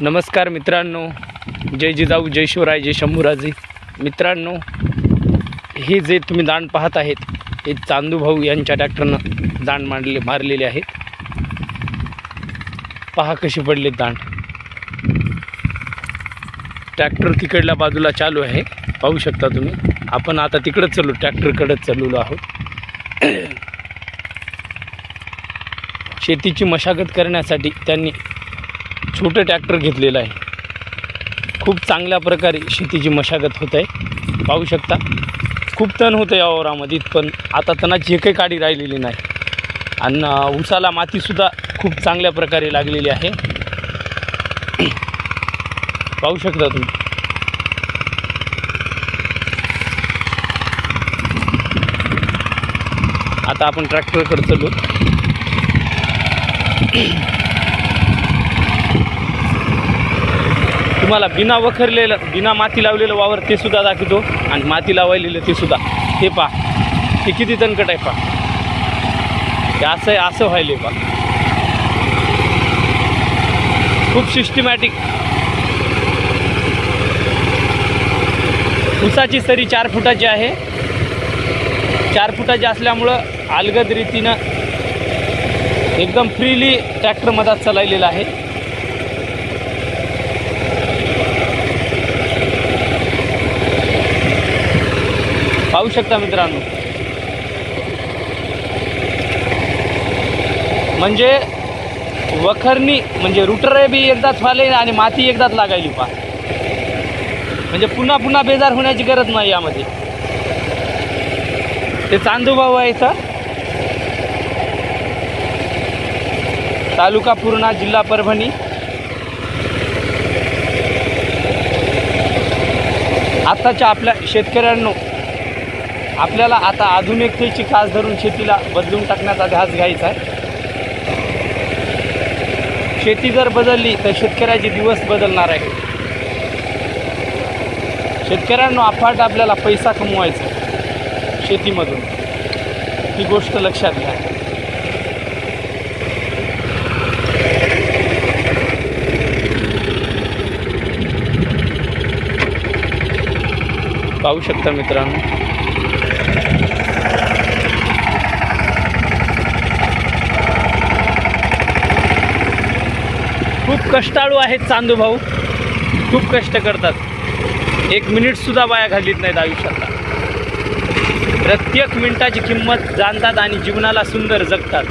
नमस्कार मित्रांनो. जय जिजाऊ जय शिवराय जय शंभूराजे. मित्रांनो हे जे तुम्ही दांड पाहत आहेत हे चांदूभाऊ यांच्या ट्रॅक्टरनं दांड मांडले मारलेले आहेत. पहा कसे पडले दांड ट्रॅक्टर तिकडल्या बाजूला चालू आहे. पाहू शकता तुम्ही. आपण आता तिकडंच चालू ट्रॅक्टरकडंच चाललेलो आहोत. शेतीची मशागत करण्यासाठी त्यांनी छोटं ट्रॅक्टर घेतलेलं आहे. खूप चांगल्या प्रकारे शेतीची मशागत होत आहे. पाहू शकता खूप तण होतं या वावरामध्ये पण आता तणाची एकही काडी राहिलेली नाही. आणि ऊसाला मातीसुद्धा खूप चांगल्या प्रकारे लागलेली आहे. पाहू शकता तुम्ही. आता आपण ट्रॅक्टरकडे चलू तुम्हाला बिना वखरलेलं बिना माती लावलेलं वावर ते सुद्धा दाखवतो. आणि माती लावायलेलं ते सुद्धा. हे पहा. ते किती तणकट आहे पहा. ते असं आहे असं व्हायले पहा. खूप सिस्टमॅटिक उसाची सरी चार फुटाची आहे. चार फुटाची असल्यामुळं अलगद रीतीनं एकदम फ्रीली ट्रॅक्टर मधात चालवलेला आहे. पाहू शकता मित्रांनो. म्हणजे वखरणी म्हणजे रुटरे बी एकदाच व्हाले आणि माती एकदाच लागायली पा म्हणजे पुन्हा पुन्हा बेजार होण्याची गरज नाही यामध्ये. ते चांदूभाऊ आहे इथं. तालुका पूर्णा जिल्हा परभणी. आताच्या आपल्या शेतकऱ्यांनो आपल्याला आता आधुनिकतेची खास धरून शेतीला बदलून टाकण्याचा ध्यास घ्यायचा आहे. शेती जर बदलली तर शेतकऱ्याचे दिवस बदलणार आहे शेतकऱ्यांनो अफाट आपल्याला पैसा कमवायचा आहे. शेतीमधून. ही गोष्ट लक्षात घ्या. पाहू शकता मित्रांनो खूप कष्टाळू आहेत चांदू भाऊ. खूप कष्ट करतात. एक मिनिटसुद्धा बाया घालीत नाहीत आयुष्यातला प्रत्येक मिनिटाची किंमत जाणतात आणि जीवनाला सुंदर जगतात.